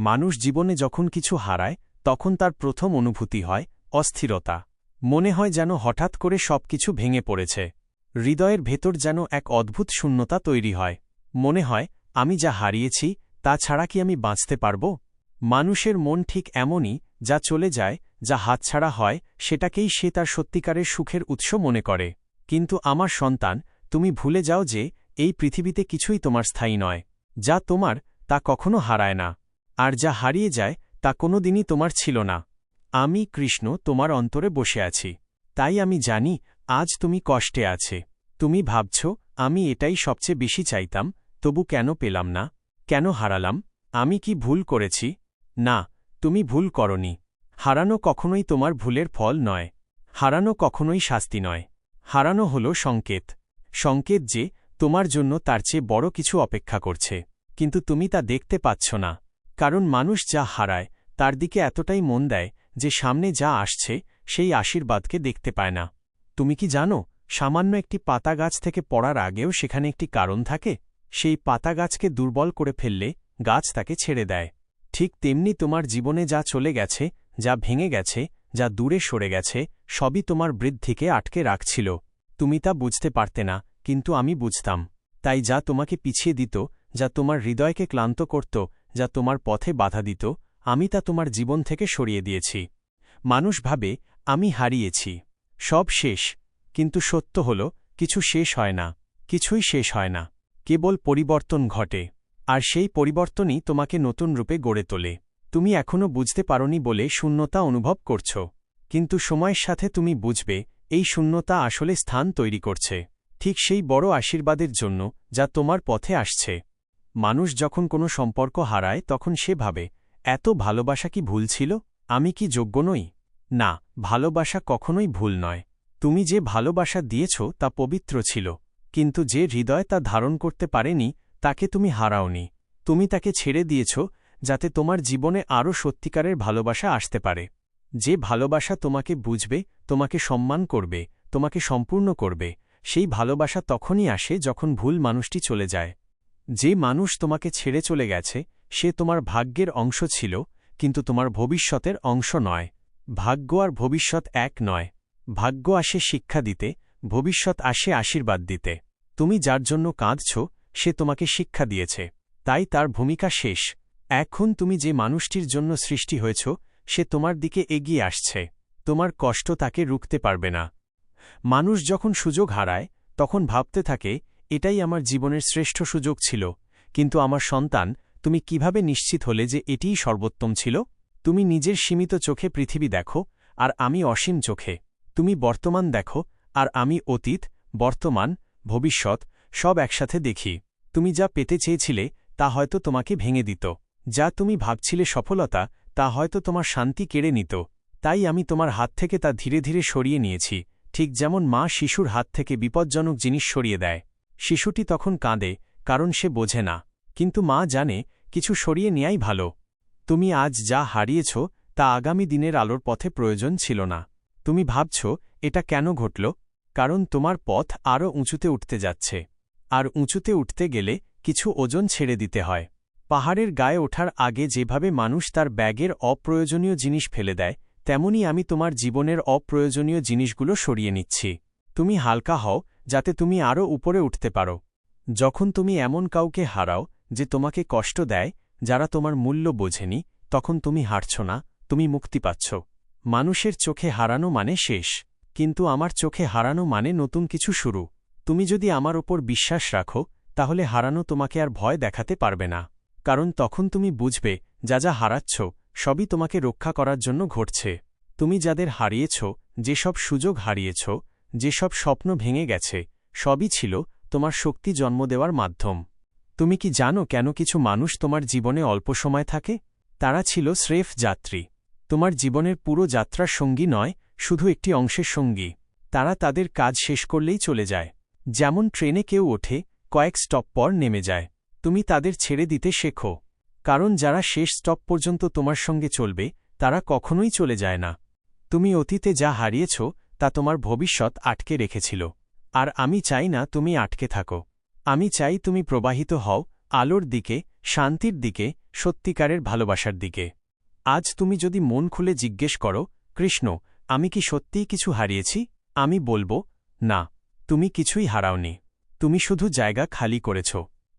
মানুষ জীবনে যখন কিছু হারায়, তখন তার প্রথম অনুভূতি হয় অস্থিরতা। মনে হয় যেন হঠাৎ করে সবকিছু ভেঙে পড়েছে। হৃদয়ের ভেতর যেন এক অদ্ভুত শূন্যতা তৈরি হয়। মনে হয়, আমি যা হারিয়েছি, তা ছাড়া কি আমি বাঁচতে পারব? মানুষের মন ঠিক এমনই, যা চলে যায়, যা হাতছাড়া হয়, সেটাকেই সে তার সত্যিকারের সুখের উৎস মনে করে। কিন্তু আমার সন্তান, তুমি ভুলে যাও যে, এই পৃথিবীতে কিছুই তোমার স্থায়ী নয়। যা তোমার, তা কখনো হারায় না। আর যা হারিয়ে যায়, তা কোনো দিনই তোমার ছিল না। আমি, কৃষ্ণ, তোমার অন্তরে বসে আছি। তাই আমি জানি, আজ তুমি কষ্টে আছে। তুমি ভাবছ, আমি এটাই সবচেয়ে বেশি চাইতাম, তবু কেন পেলাম না? কেন হারালাম? আমি কি ভুল করেছি? না, তুমি ভুল করনি। হারানো কখনোই তোমার ভুলের ফল নয়। হারানো কখনোই শাস্তি নয়। হারানো হল সংকেত। সংকেত যে, তোমার জন্য তার চেয়ে বড় কিছু অপেক্ষা করছে। কিন্তু তুমি তা দেখতে পাচ্ছ না। কারণ মানুষ যা হারায়, তার দিকে এতটাই মন দেয় যে সামনে যা আসছে, সেই আশীর্বাদকে দেখতে পায় না। তুমি কি জানো, সামান্য একটি পাতা গাছ থেকে পড়ার আগেও সেখানে একটি কারণ থাকে? সেই পাতা গাছকে দুর্বল করে ফেললে গাছ তাকে ছেড়ে দেয়। ঠিক তেমনি তোমার জীবনে যা চলে গেছে, যা ভেঙে গেছে, যা দূরে সরে গেছে, সবই তোমার বৃদ্ধিকে আটকে রাখছিল। তুমি তা বুঝতে পারতে না, কিন্তু আমি বুঝতাম। তাই যা তোমাকে পিছিয়ে দিত, যা তোমার হৃদয়কে ক্লান্ত করত যা তোমার পথে বাধা দিত, আমি তা তোমার জীবন থেকে সরিয়ে দিয়েছি। মানুষ ভাবে, আমি হারিয়েছি। সব শেষ, কিন্তু সত্য হল, কিছু শেষ হয় না। কিছুই শেষ হয় না। কেবল পরিবর্তন ঘটে। আর সেই পরিবর্তনই তোমাকে নতুন রূপে গড়ে তোলে। তুমি এখনও বুঝতে পারনি বলে শূন্যতা অনুভব করছ। কিন্তু সময়ের সাথে তুমি বুঝবে, এই শূন্যতা আসলে স্থান তৈরি করছে। ঠিক সেই বড় আশীর্বাদের জন্য যা তোমার পথে আসছে। মানুষ যখন কোনো সম্পর্ক হারায়, তখন সে ভাবে, এত ভালোবাসা কি ভুল ছিল? আমি কি যোগ্য নই? না, ভালোবাসা কখনোই ভুল নয়। তুমি যে ভালোবাসা দিয়েছ, তা পবিত্র ছিল। কিন্তু যে হৃদয় তা ধারণ করতে পারেনি, তাকে তুমি হারাওনি। তুমি তাকে ছেড়ে দিয়েছ, যাতে তোমার জীবনে আরও সত্যিকারের ভালোবাসা আসতে পারে। যে ভালোবাসা তোমাকে বুঝবে, তোমাকে সম্মান করবে, তোমাকে সম্পূর্ণ করবে, সেই ভালোবাসা তখনই আসে যখন ভুল মানুষটি চলে যায়। যে মানুষ তোমাকে ছেড়ে চলে গেছে, সে তোমার ভাগ্যের অংশ ছিল, কিন্তু তোমার ভবিষ্যতের অংশ নয়। ভাগ্য আর ভবিষ্যৎ এক নয়। ভাগ্য আসে শিক্ষা দিতে, ভবিষ্যৎ আসে আশীর্বাদ দিতে। তুমি যার জন্য কাঁদছ, সে তোমাকে শিক্ষা দিয়েছে। তাই তার ভূমিকা শেষ। এখন তুমি যে মানুষটির জন্য সৃষ্টি হয়েছ, সে তোমার দিকে এগিয়ে আসছে। তোমার কষ্ট তাকে রুখতে পারবে না। মানুষ যখন সুযোগ হারায়, তখন ভাবতে থাকে এটাই আমার জীবনের শ্রেষ্ঠ সুযোগ ছিল। কিন্তু আমার সন্তান, তুমি কীভাবে নিশ্চিত হলে যে এটিই সর্বোত্তম ছিল? তুমি নিজের সীমিত চোখে পৃথিবী দেখো, আর আমি অসীম চোখে। তুমি বর্তমান দেখো, আর আমি অতীত, বর্তমান, ভবিষ্যৎ, সব একসাথে দেখি। তুমি যা পেতে চেয়েছিলে, তা হয়তো তোমাকে ভেঙে দিত। যা তুমি ভাবছিলে সফলতা, তা হয়তো তোমার শান্তি কেড়ে নিত। তাই আমি তোমার হাত থেকে তা ধীরে ধীরে সরিয়ে নিয়েছি, ঠিক যেমন মা শিশুর হাত থেকে বিপজ্জনক জিনিস সরিয়ে দেয়। শিশুটি তখন কাঁদে, কারণ সে বোঝে না। কিন্তু মা জানে, কিছু সরিয়ে নেয়াই ভালো। তুমি আজ যা হারিয়েছ, তা আগামী দিনের আলোর পথে প্রয়োজন ছিল না। তুমি ভাবছ, এটা কেন ঘটল? কারণ তোমার পথ আরও উঁচুতে উঠতে যাচ্ছে। আর উঁচুতে উঠতে গেলে কিছু ওজন ছেড়ে দিতে হয়। পাহাড়ের গায়ে ওঠার আগে যেভাবে মানুষ তার ব্যাগের অপ্রয়োজনীয় জিনিস ফেলে দেয়, তেমনি আমি তোমার জীবনের অপ্রয়োজনীয় জিনিসগুলো সরিয়ে নিচ্ছি। তুমি হালকা হও যাতে তুমি আরও উপরে উঠতে পারো। যখন তুমি এমন কাউকে হারাও যে তোমাকে কষ্ট দেয়, যারা তোমার মূল্য বোঝেনি, তখন তুমি হারছ না, তুমি মুক্তি পাচ্ছ। মানুষের চোখে হারানো মানে শেষ, কিন্তু আমার চোখে হারানো মানে নতুন কিছু শুরু। তুমি যদি আমার ওপর বিশ্বাস রাখো, তাহলে হারানো তোমাকে আর ভয় দেখাতে পারবে না। কারণ তখন তুমি বুঝবে, যা যা হারাচ্ছ, সবই তোমাকে রক্ষা করার জন্য ঘটছে। তুমি যাদের হারিয়েছ, যেসব সুযোগ হারিয়েছ যেসব স্বপ্ন ভেঙে গেছে, সবই ছিল তোমার শক্তি জন্ম দেওয়ার মাধ্যম। তুমি কি জানো কেন কিছু মানুষ তোমার জীবনে অল্প সময় থাকে? তারা ছিল স্রেফ যাত্রী। তোমার জীবনের পুরো যাত্রার সঙ্গী নয়, শুধু একটি অংশের সঙ্গী। তারা তাদের কাজ শেষ করলেই চলে যায়। যেমন ট্রেনে কেউ ওঠে, কয়েক স্টপ পর নেমে যায়। তুমি তাদের ছেড়ে দিতে শেখো। কারণ যারা শেষ স্টপ পর্যন্ত তোমার সঙ্গে চলবে, তারা কখনোই চলে যায় না। তুমি অতীতে যা হারিয়েছ তা তোমার ভবিষ্যৎ আটকে রেখেছিল। আর আমি চাই না তুমি আটকে থাকো। আমি চাই তুমি প্রবাহিত হও আলোর দিকে, শান্তির দিকে, সত্যিকারের ভালোবাসার দিকে। আজ তুমি যদি মন খুলে জিজ্ঞেস করো, কৃষ্ণ, আমি কি সত্যিই কিছু হারিয়েছি? আমি বলব, না, তুমি কিছুই হারাওনি। তুমি শুধু জায়গা খালি করেছ।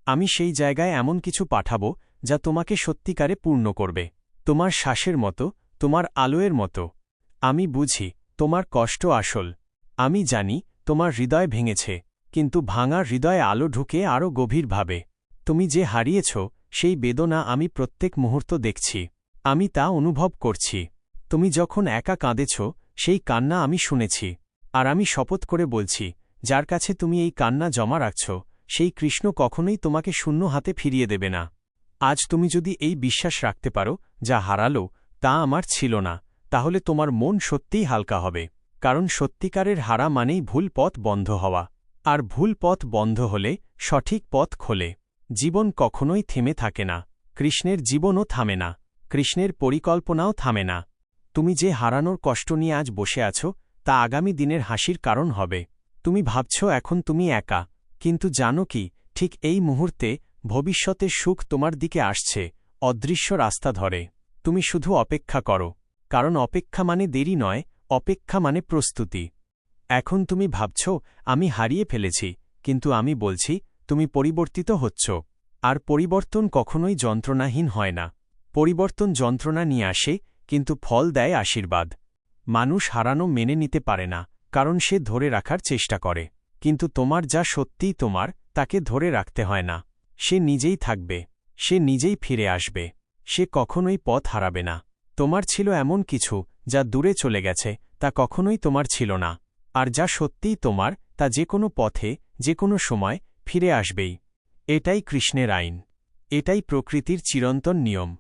আমি সেই জায়গায় এমন কিছু পাঠাবো যা তোমাকে সত্যিকারে পূর্ণ করবে। তোমার শ্বাসের মতো, তোমার আলোয়ের মতো। আমি বুঝি তোমার কষ্ট আসল। আমি জানি, তোমার হৃদয় ভেঙেছে, কিন্তু ভাঙা হৃদয়ে আলো ঢুকে আরও গভীরভাবে। তুমি যে হারিয়েছ, সেই বেদনা আমি প্রত্যেক মুহূর্ত দেখছি। আমি তা অনুভব করছি। তুমি যখন একা কাঁদেছ, সেই কান্না আমি শুনেছি। আর আমি শপথ করে বলছি, যার কাছে তুমি এই কান্না জমা রাখছ, সেই কৃষ্ণ কখনোই তোমাকে শূন্য হাতে ফিরিয়ে দেবে না। আজ তুমি যদি এই বিশ্বাস রাখতে পারো, যা হারালো, তা আমার ছিল না। তাহলে তোমার মন সত্যিই হালকা হবে, কারণ সত্যিকারের হারা মানেই ভুল পথ বন্ধ হওয়া। আর ভুল পথ বন্ধ হলে সঠিক পথ খোলে। জীবন কখনোই থেমে থাকে না, কৃষ্ণের জীবনও থামে না, কৃষ্ণের পরিকল্পনাও থামে না। তুমি যে হারানোর কষ্ট নিয়ে আজ বসে আছো, তা আগামী দিনের হাসির কারণ হবে। তুমি ভাবছ এখন তুমি একা, কিন্তু জানো কি, ঠিক এই মুহূর্তে ভবিষ্যতের সুখ তোমার দিকে আসছে, অদৃশ্য রাস্তা ধরে। তুমি শুধু অপেক্ষা করো। কারণ অপেক্ষা মানে দেরি নয়, অপেক্ষা মানে প্রস্তুতি। এখন তুমি ভাবছ, আমি হারিয়ে ফেলেছি, কিন্তু আমি বলছি, তুমি পরিবর্তিত হচ্ছ। আর পরিবর্তন কখনোই যন্ত্রণাহীন হয় না। পরিবর্তন যন্ত্রণা নিয়ে আসে, কিন্তু ফল দেয় আশীর্বাদ। মানুষ হারানো মেনে নিতে পারে না, কারণ সে ধরে রাখার চেষ্টা করে। কিন্তু তোমার যা সত্যিই তোমার, তাকে ধরে রাখতে হয় না। সে নিজেই থাকবে, সে নিজেই ফিরে আসবে। সে কখনোই পথ হারাবে না। তোমার ছিল এমন কিছু, যা দূরে চলে গেছে, তা কখনোই তোমার ছিল না। আর যা সত্যিই তোমার, তা যে কোনো পথে, যে কোনো সময়, ফিরে আসবেই। এটাই কৃষ্ণের আইন। এটাই প্রকৃতির চিরন্তন নিয়ম।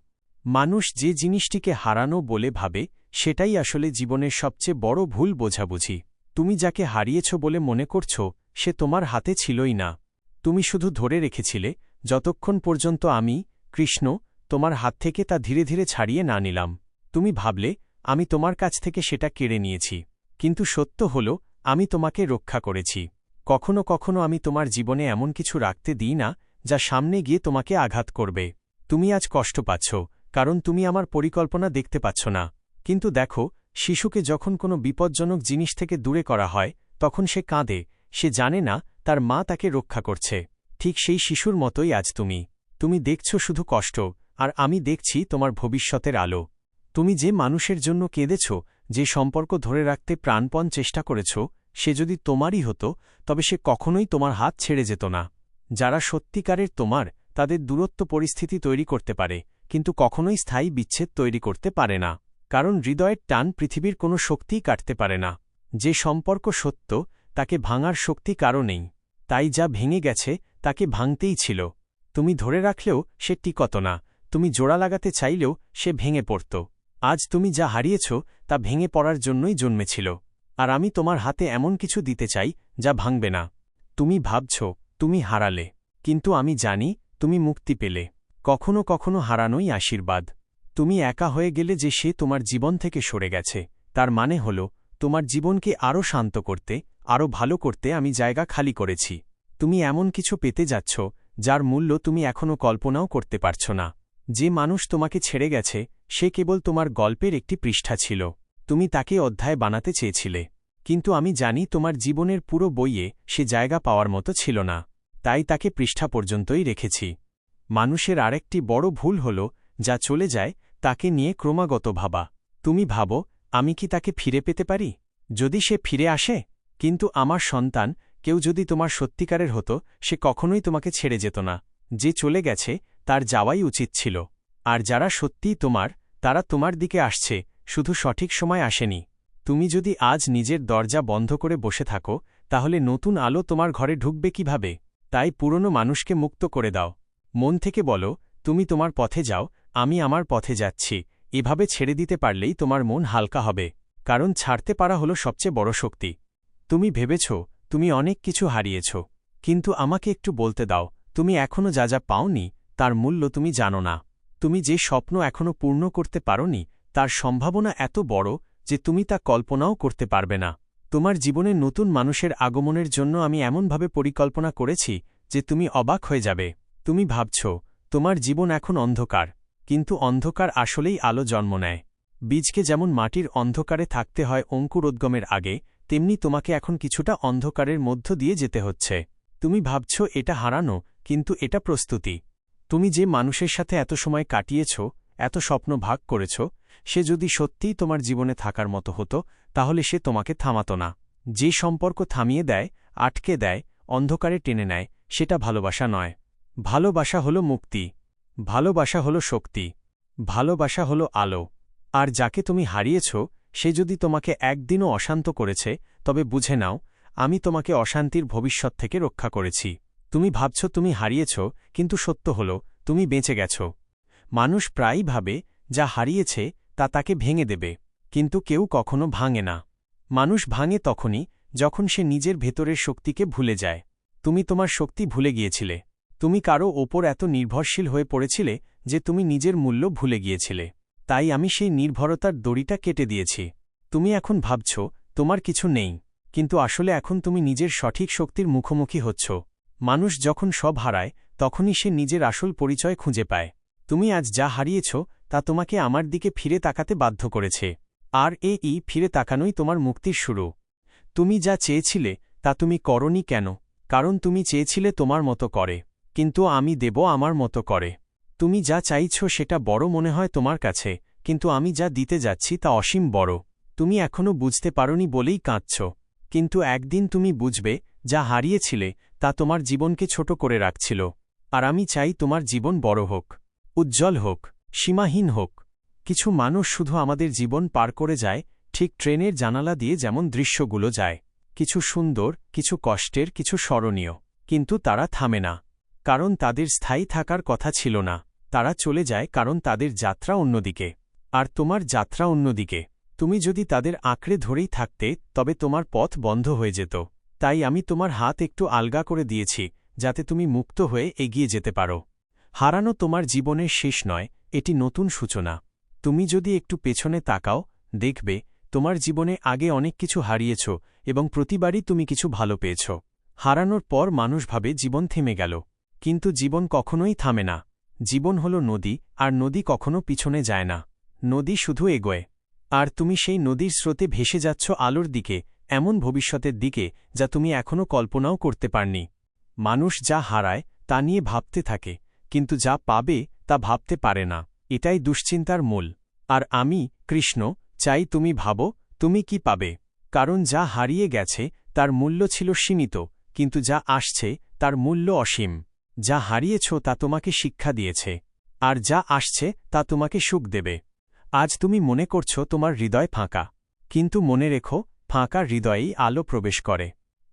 মানুষ যে জিনিসটিকে হারানো বলে ভাবে, সেটাই আসলে জীবনের সবচেয়ে বড় ভুল বোঝাবুঝি। তুমি যাকে হারিয়েছ বলে মনে করছ, সে তোমার হাতে ছিলই না। তুমি শুধু ধরে রেখেছিলে, যতক্ষণ পর্যন্ত আমি, কৃষ্ণ, তোমার হাত থেকে তা ধীরে ধীরে ছাড়িয়ে না নিলাম। তুমি ভাবলে, আমি তোমার কাছ থেকে সেটা কেড়ে নিয়েছি। কিন্তু সত্য হল, আমি তোমাকে রক্ষা করেছি। কখনো কখনো আমি তোমার জীবনে এমন কিছু রাখতে দিই না, যা সামনে গিয়ে তোমাকে আঘাত করবে। তুমি আজ কষ্ট পাচ্ছ, কারণ তুমি আমার পরিকল্পনা দেখতে পাচ্ছ না। কিন্তু দেখো, শিশুকে যখন কোনো বিপজ্জনক জিনিস থেকে দূরে করা হয়, তখন সে কাঁদে, সে জানে না, তার মা তাকে রক্ষা করছে। ঠিক সেই শিশুর মতোই আজ তুমি। তুমি দেখছ শুধু কষ্ট, আর আমি দেখছি তোমার ভবিষ্যতের আলো। তুমি যে মানুষের জন্য কেঁদেছ, যে সম্পর্ক ধরে রাখতে প্রাণপণ চেষ্টা করেছ, সে যদি তোমারই হতো, তবে সে কখনোই তোমার হাত ছেড়ে যেত না। যারা সত্যিকারের তোমার, তাদের দূরত্ব পরিস্থিতি তৈরি করতে পারে, কিন্তু কখনোই স্থায়ী বিচ্ছেদ তৈরি করতে পারে না। কারণ হৃদয়ের টান পৃথিবীর কোনো শক্তিই কাটতে পারে না। যে সম্পর্ক সত্য, তাকে ভাঙার শক্তি কারও নেই। তাই যা ভেঙে গেছে, তাকে ভাঙতেই ছিল। তুমি ধরে রাখলেও সে টিকত না। তুমি জোড়া লাগাতে চাইলেও সে ভেঙে পড়ত। আজ তুমি যা হারিয়েছ, তা ভেঙে পড়ার জন্যই জন্মেছিল। আর আমি তোমার হাতে এমন কিছু দিতে চাই, যা ভাঙবে না। তুমি ভাবছ, তুমি হারালে। কিন্তু আমি জানি, তুমি মুক্তি পেলে। কখনো কখনো হারানোই আশীর্বাদ। তুমি একা হয়ে গেলে যে সে তোমার জীবন থেকে সরে গেছে, তার মানে হল, তোমার জীবনকে আরও শান্ত করতে আরও ভালো করতে আমি জায়গা খালি করেছি। তুমি এমন কিছু পেতে যাচ্ছ, যার মূল্য তুমি এখনও কল্পনাও করতে পারছ না। যে মানুষ তোমাকে ছেড়ে গেছে, সে কেবল তোমার গল্পের একটি পৃষ্ঠা ছিল। তুমি তাকে অধ্যায় বানাতে চেয়েছিলে। কিন্তু আমি জানি তোমার জীবনের পুরো বইয়ে সে জায়গা পাওয়ার মতো ছিল না। তাই তাকে পৃষ্ঠা পর্যন্তই রেখেছি। মানুষের আরেকটি বড় ভুল হল, যা চলে যায়, তাকে নিয়ে ক্রমাগত ভাবা। তুমি ভাবো, আমি কি তাকে ফিরে পেতে পারি? যদি সে ফিরে আসে? কিন্তু আমার সন্তান, কেউ যদি তোমার সত্যিকারের হতো, সে কখনোই তোমাকে ছেড়ে যেত না। যে চলে গেছে তার যাওয়াই উচিত ছিল। আর যারা সত্যিই তোমার, তারা তোমার দিকে আসছে, শুধু সঠিক সময় আসেনি। তুমি যদি আজ নিজের দরজা বন্ধ করে বসে থাকো, তাহলে নতুন আলো তোমার ঘরে ঢুকবে কীভাবে? তাই পুরনো মানুষকে মুক্ত করে দাও। মন থেকে বলো, তুমি তোমার পথে যাও, আমি আমার পথে যাচ্ছি। এভাবে ছেড়ে দিতে পারলেই তোমার মন হালকা হবে। কারণ ছাড়তে পারা হলো সবচেয়ে বড় শক্তি। তুমি ভেবেছ, তুমি অনেক কিছু হারিয়েছ। কিন্তু আমাকে একটু বলতে দাও, তুমি এখনও যা যা পাওনি তার মূল্য তুমি জানো না। তুমি যে স্বপ্ন এখনও পূর্ণ করতে পারোনি, তার সম্ভাবনা এত বড় যে তুমি তা কল্পনাও করতে পারবে না। তোমার জীবনে নতুন মানুষের আগমনের জন্য আমি এমনভাবে পরিকল্পনা করেছি যে তুমি অবাক হয়ে যাবে। তুমি ভাবছ, তোমার জীবন এখন অন্ধকার, কিন্তু অন্ধকার আসলেই আলো জন্ম নেয়। বীজকে যেমন মাটির অন্ধকারে থাকতে হয় অঙ্কুরোদ্গমের আগে, তেমনি তোমাকে এখন কিছুটা অন্ধকারের মধ্য দিয়ে যেতে হচ্ছে। তুমি ভাবছ, এটা হারানো, কিন্তু এটা প্রস্তুতি। তুমি যে মানুষের সাথে এত সময় কাটিয়েছ, এত স্বপ্ন ভাগ করেছ, সে যদি সত্যিই তোমার জীবনে থাকার মতো হতো, তাহলে সে তোমাকে থামাত না। যে সম্পর্ক থামিয়ে দেয়, আটকে দেয়, অন্ধকারে টেনে নেয়, সেটা ভালোবাসা নয়। ভালোবাসা হল মুক্তি। ভালোবাসা হল শক্তি। ভালোবাসা হল আলো। আর যাকে তুমি হারিয়েছ, সে যদি তোমাকে একদিনও অশান্ত করেছে, তবে বুঝে নাও, আমি তোমাকে অশান্তির ভবিষ্যৎ থেকে রক্ষা করেছি। তুমি ভাবছ তুমি হারিয়েছ, কিন্তু সত্য হল, তুমি বেঁচে গেছ। মানুষ প্রায়ই ভাবে, যা হারিয়েছে, তা তাকে ভেঙে দেবে, কিন্তু কেউ কখনো ভাঙে না। মানুষ ভাঙে তখনই, যখন সে নিজের ভেতরের শক্তিকে ভুলে যায়। তুমি তোমার শক্তি ভুলে গিয়েছিলে। তুমি কারও ওপর এত নির্ভরশীল হয়ে পড়েছিলে, যে তুমি নিজের মূল্য ভুলে গিয়েছিলে। তাই আমি সেই নির্ভরতার দড়িটা কেটে দিয়েছি। তুমি এখন ভাবছ, তোমার কিছু নেই, কিন্তু আসলে এখন তুমি নিজের সঠিক শক্তির মুখোমুখি হচ্ছ। মানুষ যখন সব হারায়, তখনই সে নিজের আসল পরিচয় খুঁজে পায়। তুমি আজ যা হারিয়েছ, তা তোমাকে আমার দিকে ফিরে তাকাতে বাধ্য করেছে। আর এ ই ফিরে তাকানোই তোমার মুক্তির শুরু। তুমি যা চেয়েছিলে, তা তুমি করনি কেন? কারণ তুমি চেয়েছিলে তোমার মতো করে। কিন্তু আমি দেব আমার মতো করে। তুমি যা চাইছ সেটা বড় মনে হয় তোমার কাছে, কিন্তু আমি যা দিতে যাচ্ছি তা অসীম বড়। তুমি এখনও বুঝতে পারনি বলেই কাঁদছ। কিন্তু একদিন তুমি বুঝবে যা হারিয়েছিলে তা তোমার জীবনকে ছোট করে রাখছিল। আর আমি চাই তোমার জীবন বড় হোক, উজ্জ্বল হোক, সীমাহীন হোক। কিছু মানুষ শুধু আমাদের জীবন পার করে যায়, ঠিক ট্রেনের জানালা দিয়ে যেমন দৃশ্যগুলো যায়। কিছু সুন্দর, কিছু কষ্টের, কিছু স্মরণীয়। কিন্তু তারা থামে না, কারণ তাদের স্থায়ী থাকার কথা ছিল না। তারা চলে যায় কারণ তাদের যাত্রা অন্যদিকে। আর তোমার যাত্রা অন্যদিকে। তুমি যদি তাদের আঁকড়ে ধরেই থাকতে, তবে তোমার পথ বন্ধ হয়ে যেত। তাই আমি তোমার হাত একটু আলগা করে দিয়েছি, যাতে তুমি মুক্ত হয়ে এগিয়ে যেতে পারো। হারানো তোমার জীবনের শেষ নয়, এটি নতুন সূচনা। তুমি যদি একটু পেছনে তাকাও, দেখবে, তোমার জীবনে আগে অনেক কিছু হারিয়েছ এবং প্রতিবারই তুমি কিছু ভালো পেয়েছ। হারানোর পর মানুষ ভাবে জীবন থেমে গেল। কিন্তু জীবন কখনোই থামে না। জীবন হল নদী, আর নদী কখনো পিছনে যায় না। নদী শুধু এগোয়। আর তুমি সেই নদীর স্রোতে ভেসে যাচ্ছ আলোর দিকে এমন ভবিষ্যতের দিকে যা তুমি এখনও কল্পনাও করতে পারনি। মানুষ যা হারায়, তা নিয়ে ভাবতে থাকে, কিন্তু যা পাবে, তা ভাবতে পারে না। এটাই দুশ্চিন্তার মূল। আর আমি, কৃষ্ণ, চাই তুমি ভাবো, তুমি কি পাবে। কারণ যা হারিয়ে গেছে, তার মূল্য ছিল সীমিত, কিন্তু যা আসছে, তার মূল্য অসীম। যা হারিয়েছ, তা তোমাকে শিক্ষা দিয়েছে। আর যা আসছে, তা তোমাকে সুখ দেবে। আজ তুমি মনে করছ, তোমার হৃদয় ফাঁকা। কিন্তু মনে রেখো ফাঁকা হৃদয়েই আলো প্রবেশ করে।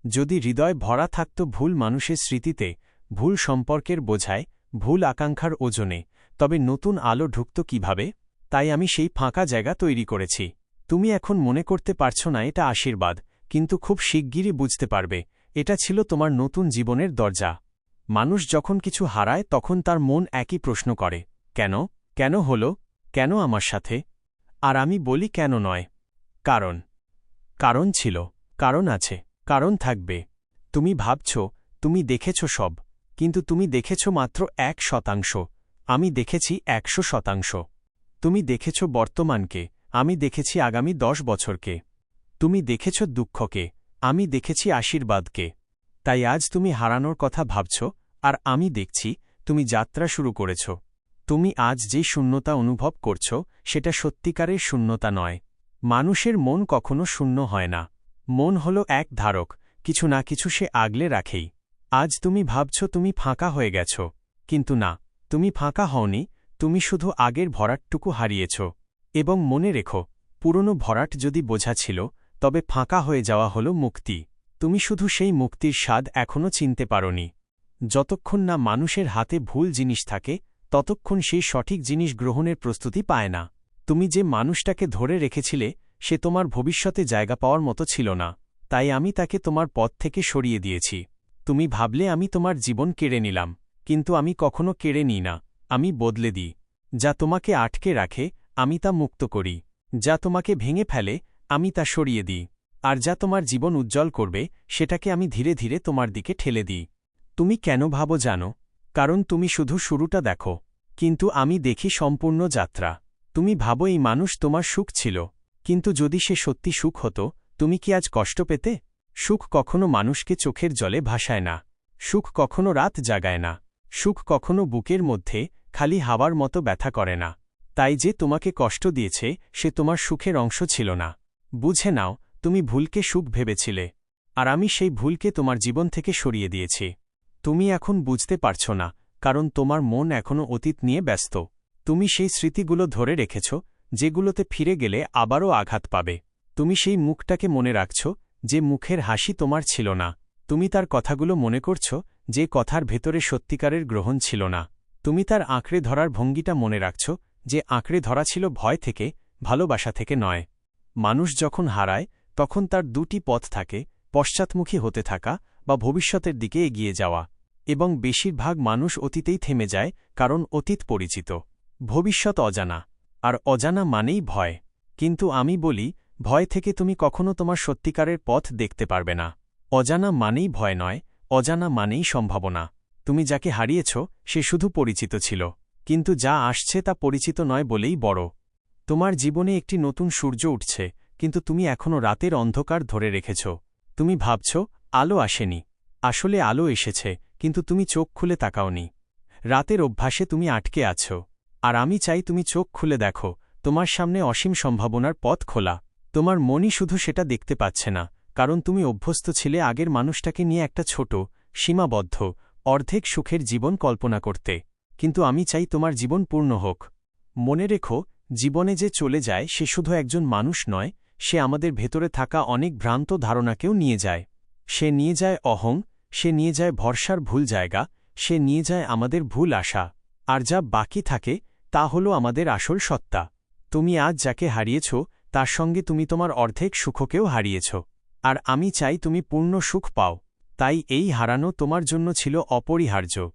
যদি হৃদয় ভরা থাকত ভুল মানুষের স্মৃতিতে, ভুল সম্পর্কের বোঝায়, ভুল আকাঙ্ক্ষার ওজনে, তবে নতুন আলো ঢুকত কীভাবে? তাই আমি সেই ফাঁকা জায়গা তৈরি করেছি। তুমি এখন মনে করতে পারছ না এটা আশীর্বাদ, কিন্তু খুব শিগগিরই বুঝতে পারবে, এটা ছিল তোমার নতুন জীবনের দরজা। মানুষ যখন কিছু হারায় তখন তার মন একই প্রশ্ন করে, কেন? কেন হল? কেন আমার সাথে? আর আমি বলি, কেন নয়? কারণ কারণ ছিল, কারণ আছে, কারণ থাকবে। তুমি ভাবছ, তুমি দেখেছ সব, কিন্তু তুমি দেখেছ মাত্র এক শতাংশ। আমি দেখেছি একশো শতাংশ। তুমি দেখেছ বর্তমানকে, আমি দেখেছি আগামী দশ বছরকে। তুমি দেখেছ দুঃখকে, আমি দেখেছি আশীর্বাদকে। তাই আজ তুমি হারানোর কথা ভাবছ, আর আমি দেখছি, তুমি যাত্রা শুরু করেছ। তুমি আজ যে শূন্যতা অনুভব করছ, সেটা সত্যিকারের শূন্যতা নয়। মানুষের মন কখনো শূন্য হয় না। মন হল এক ধারক, কিছু না কিছু সে আগলে রাখেই। আজ তুমি ভাবছ তুমি ফাঁকা হয়ে গেছ, কিন্তু না, তুমি ফাঁকা হওনি, তুমি শুধু আগের ভরাটটুকু হারিয়েছ। এবং মনে রেখো, পুরনো ভরাট যদি বোঝা ছিল, তবে ফাঁকা হয়ে যাওয়া হল মুক্তি। তুমি শুধু সেই মুক্তির স্বাদ এখনও চিনতে পারনি। যতক্ষণ না মানুষের হাতে ভুল জিনিস থাকে, ততক্ষণ সেই সঠিক জিনিস গ্রহণের প্রস্তুতি পায় না। তুমি যে মানুষটাকে ধরে রেখেছিলে, সে তোমার ভবিষ্যতে জায়গা পাওয়ার মতো ছিল না, তাই আমি তাকে তোমার পথ থেকে সরিয়ে দিয়েছি। তুমি ভাবলে আমি তোমার জীবন কেড়ে নিলাম, কিন্তু আমি কখনো কেড়ে নিই না, আমি বদলে দিই। যা তোমাকে আটকে রাখে, আমি তা মুক্ত করি। যা তোমাকে ভেঙে ফেলে, আমি তা সরিয়ে দিই। আর যা তোমার জীবন উজ্জ্বল করবে, সেটাকে আমি ধীরে ধীরে তোমার দিকে ঠেলে দিই। তুমি কেন ভাবো জানো? কারণ তুমি শুধু শুরুটা দেখো, কিন্তু আমি দেখি সম্পূর্ণ যাত্রা। তুমি ভাবো এই মানুষ তোমার সুখ ছিল। কিন্তু যদি সে সত্যি সুখ হতো, তুমি কি আজ কষ্ট পেতে? সুখ কখনো মানুষকে চোখের জলে ভাসায় না। সুখ কখনো রাত জাগায় না। সুখ কখনো বুকের মধ্যে, খালি হাওয়ার মতো ব্যথা করে না। তাই যে তোমাকে কষ্ট দিয়েছে, সে তোমার সুখের অংশ ছিল না। বুঝে নাও, তুমি ভুলকে সুখ ভেবেছিলে। আর আমি সেই ভুলকে তোমার জীবন থেকে সরিয়ে দিয়েছি। তুমি এখন বুঝতে পারছ না, কারণ তোমার মন এখনও অতীত নিয়ে ব্যস্ত। তুমি সেই স্মৃতিগুলো ধরে রেখেছ, যেগুলোতে ফিরে গেলে আবারও আঘাত পাবে। তুমি সেই মুখটাকে মনে রাখছ, যে মুখের হাসি তোমার ছিল না। তুমি তার কথাগুলো মনে করছ, যে কথার ভেতরে সত্যিকারের গ্রহণ ছিল না। তুমি তার আঁকড়ে ধরার ভঙ্গিটা মনে রাখছ, যে আঁকড়ে ধরা ছিল ভয় থেকে, ভালোবাসা থেকে নয়। মানুষ যখন হারায়, তখন তার দুটি পথ থাকে, পশ্চাৎমুখী হতে থাকা বা ভবিষ্যতের দিকে এগিয়ে যাওয়া। এবং বেশিরভাগ মানুষ অতীতেই থেমে যায়, কারণ অতীত পরিচিত। ভবিষ্যৎ অজানা, আর অজানা মানেই ভয়। কিন্তু আমি বলি, ভয় থেকে তুমি কখনো তোমার সত্যিকারের পথ দেখতে পারবে না। অজানা মানেই ভয় নয়, অজানা মানেই সম্ভাবনা। তুমি যাকে হারিয়েছ, সে শুধু পরিচিত ছিল। কিন্তু যা আসছে তা পরিচিত নয় বলেই বড়। তোমার জীবনে একটি নতুন সূর্য উঠছে, কিন্তু তুমি এখনও রাতের অন্ধকার ধরে রেখেছ। তুমি ভাবছ, আলো আসেনি। আসলে আলো এসেছে, কিন্তু তুমি চোখ খুলে তাকাওনি। রাতের অভ্যাসে তুমি আটকে আছো। আর আমি চাই তুমি চোখ খুলে দেখো, তোমার সামনে অসীম সম্ভাবনার পথ খোলা। তোমার মনই শুধু সেটা দেখতে পাচ্ছে না, কারণ তুমি অভ্যস্ত ছিলে আগের মানুষটাকে নিয়ে একটা ছোট, সীমাবদ্ধ, অর্ধেক সুখের জীবন কল্পনা করতে। কিন্তু আমি চাই তোমার জীবন পূর্ণ হোক। মনে রেখো, জীবনে যে চলে যায় সে শুধু একজন মানুষ নয়, সে আমাদের ভেতরে থাকা অনেক ভ্রান্ত ধারণাকেও নিয়ে যায়। সে নিয়ে যায় অহং, সে নিয়ে যায় ভরসার ভুল জায়গা, সে নিয়ে যায় আমাদের ভুল আশা। আর যা বাকি থাকে তা হল আমাদের আসল সত্তা। তুমি আজ যাকে হারিয়েছ, তার সঙ্গে তুমি তোমার অর্ধেক সুখকেও হারিয়েছ। আর আমি চাই তুমি পূর্ণ সুখ পাও। তাই এই হারানো তোমার জন্য ছিল অপরিহার্য।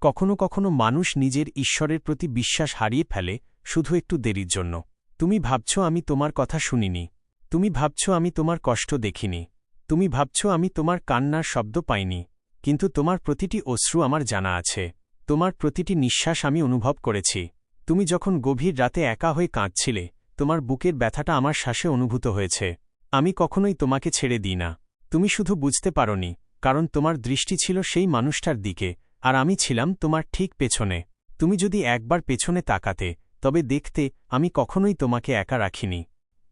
কখনো কখনো মানুষ নিজের ঈশ্বরের প্রতি বিশ্বাস হারিয়ে ফেলে, শুধু একটু দেরির জন্য। তুমি ভাবছ আমি তোমার কথা শুনিনি। তুমি ভাবছ আমি তোমার কষ্ট দেখিনি। তুমি ভাবছ আমি তোমার কান্নার শব্দ পাইনি। কিন্তু তোমার প্রতিটি অশ্রু আমার জানা আছে। তোমার প্রতিটি নিঃশ্বাস আমি অনুভব করেছি। তুমি যখন গভীর রাতে একা হয়ে কাঁদছিলে, তোমার বুকের ব্যথাটা আমার শ্বাসে অনুভূত হয়েছে। আমি কখনোই তোমাকে ছেড়ে দিই না। তুমি শুধু বুঝতে পারনি, কারণ তোমার দৃষ্টি ছিল সেই মানুষটার দিকে, আর আমি ছিলাম তোমার ঠিক পেছনে। তুমি যদি একবার পেছনে তাকাতে, তবে দেখতে আমি কখনোই তোমাকে একা রাখিনি।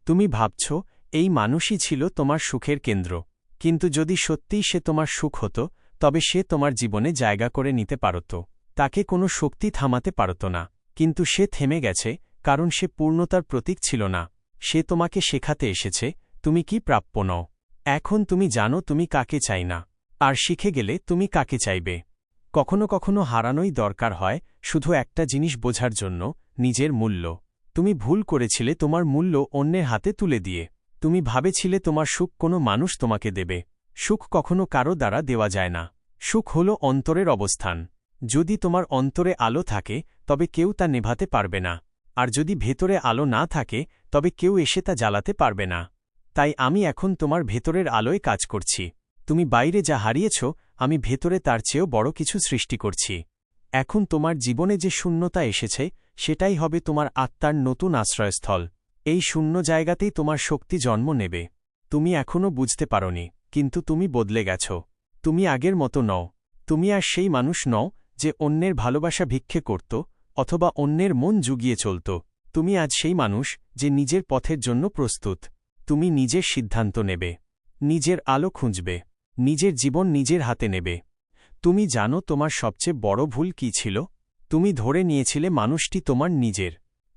তুমি ভাবছ, এই মানুষই ছিল তোমার সুখের কেন্দ্র। কিন্তু যদি সত্যিই সে তোমার সুখ হতো, তবে সে তোমার জীবনে জায়গা করে নিতে পারত। তাকে কোনো শক্তি থামাতে পারত না। কিন্তু সে থেমে গেছে, কারণ সে পূর্ণতার প্রতীক ছিল না। সে তোমাকে শেখাতে এসেছে, তুমি কি প্রাপ্য নও। এখন তুমি জানো তুমি কাকে চাই না, আর শিখে গেলে তুমি কাকে চাইবে। কখনো কখনো হারানোই দরকার হয়, শুধু একটা জিনিস বোঝার জন্য, নিজের মূল্য। তুমি ভুল করেছিলে তোমার মূল্য অন্যের হাতে তুলে দিয়ে। তুমি ভাবেছিলে তোমার সুখ কোনো মানুষ তোমাকে দেবে। সুখ কখনো কারও দ্বারা দেওয়া যায় না। সুখ হল অন্তরের অবস্থান। যদি তোমার অন্তরে আলো থাকে তবে কেউ তা নেভাতে পারবে না। আর যদি ভেতরে আলো না থাকে, তবে কেউ এসে তা জ্বালাতে পারবে না। তাই আমি এখন তোমার ভেতরের আলোয় কাজ করছি। তুমি বাইরে যা হারিয়েছ, আমি ভেতরে তার চেয়েও বড় কিছু সৃষ্টি করছি। এখন তোমার জীবনে যে শূন্যতা এসেছে, সেটাই হবে তোমার আত্মার নতুন আশ্রয়স্থল। এই শূন্য জায়গাতেই তোমার শক্তি জন্ম নেবে। তুমি এখনও বুঝতে পারনি, কিন্তু তুমি বদলে গেছ। তুমি আগের মতো নও। তুমি আর সেই মানুষ নও, যে অন্যের ভালোবাসা ভিক্ষে করত অথবা অন্যের মন জুগিয়ে চলত। তুমি আজ সেই মানুষ যে নিজের পথের জন্য প্রস্তুত। তুমি নিজের সিদ্ধান্ত নেবে। নিজের আলো খুঁজবে। নিজের জীবন নিজের হাতে নেবে। তুমি জানো তোমার সবচেয়ে বড় ভুল কি ছিল? তুমি ধরে নিয়েছিলে মানুষটি তোমার নিজের।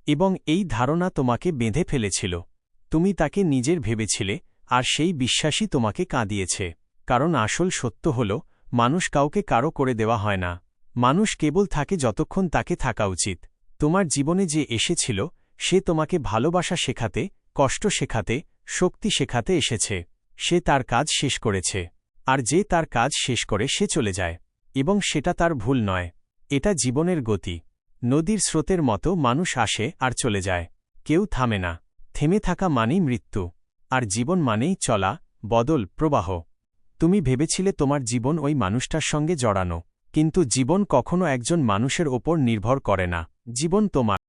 এবং এই ধারণা তোমাকে বেঁধে ফেলেছিল। তুমি তাকে নিজের ভেবেছিলে, আর সেই বিশ্বাসই তোমাকে কাঁদিয়েছে। কারণ আসল সত্য হল, মানুষ কাউকে কারও করে দেওয়া হয় না। মানুষ কেবল থাকে যতক্ষণ তাকে থাকা উচিত। তোমার জীবনে যে এসেছিল, সে তোমাকে ভালোবাসা শেখাতে, কষ্ট শেখাতে, শক্তি শেখাতে এসেছে। সে তার কাজ শেষ করেছে। আর যে তার কাজ শেষ করে, সে চলে যায়। এবং সেটা তার ভুল নয়। এটা জীবনের গতি। নদীর স্রোতের মতো মানুষ আসে আর চলে যায়। কেউ থামে না। থেমে থাকা মানেই মৃত্যু। আর জীবন মানেই চলা, বদল, প্রবাহ। তুমি ভেবেছিলে তোমার জীবন ওই মানুষটার সঙ্গে জড়ানো। কিন্তু জীবন কখনো একজন মানুষের ওপর নির্ভর করে না। জীবন তোমার।